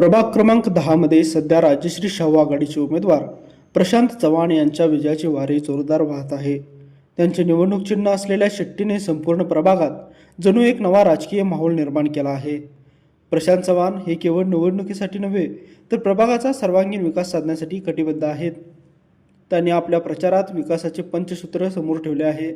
प्रभाग क्रमांक दहामध्ये सध्या राजश्री शाहू आघाडीचे उमेदवार प्रशांत चव्हाण यांच्या विजयाची वारी जोरदार वाहत आहे. त्यांचे निवडणूक चिन्ह असलेल्या शेट्टीने संपूर्ण प्रभागात जणू एक नवा राजकीय माहोल निर्माण केला आहे. प्रशांत चव्हाण हे केवळ निवडणुकीसाठी नव्हे तर प्रभागाचा सर्वांगीण विकास साधण्यासाठी कटिबद्ध आहेत. त्यांनी आपल्या प्रचारात विकासाचे पंचसूत्र समोर ठेवले आहे.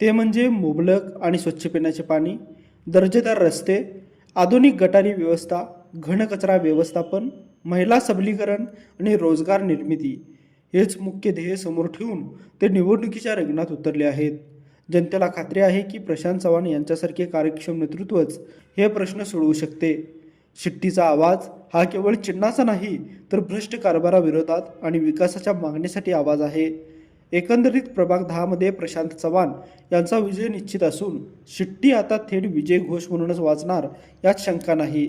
ते म्हणजे मुबलक आणि स्वच्छ पिण्याचे पाणी दर्जेदार रस्ते आधुनिक गटारी व्यवस्था घनकचरा व्यवस्थापन महिला सबलीकरण आणि रोजगार निर्मिती हेच मुख्य ध्येय समोर ठेवून ते निवडणुकीच्या रंगणात उतरले आहेत. जनतेला खात्री आहे की प्रशांत चव्हाण यांच्यासारखे कार्यक्षम नेतृत्वच हे प्रश्न सोडवू शकते. शिट्टीचा आवाज हा केवळ चिन्हाचा नाही तर भ्रष्ट कारभाराविरोधात आणि विकासाच्या मागणीसाठी आवाज आहे. एकंदरीत प्रभाग दहामध्ये प्रशांत चव्हाण यांचा विजय निश्चित असून शिट्टी आता थेट विजय घोष म्हणूनच वाचणार यात शंका नाही.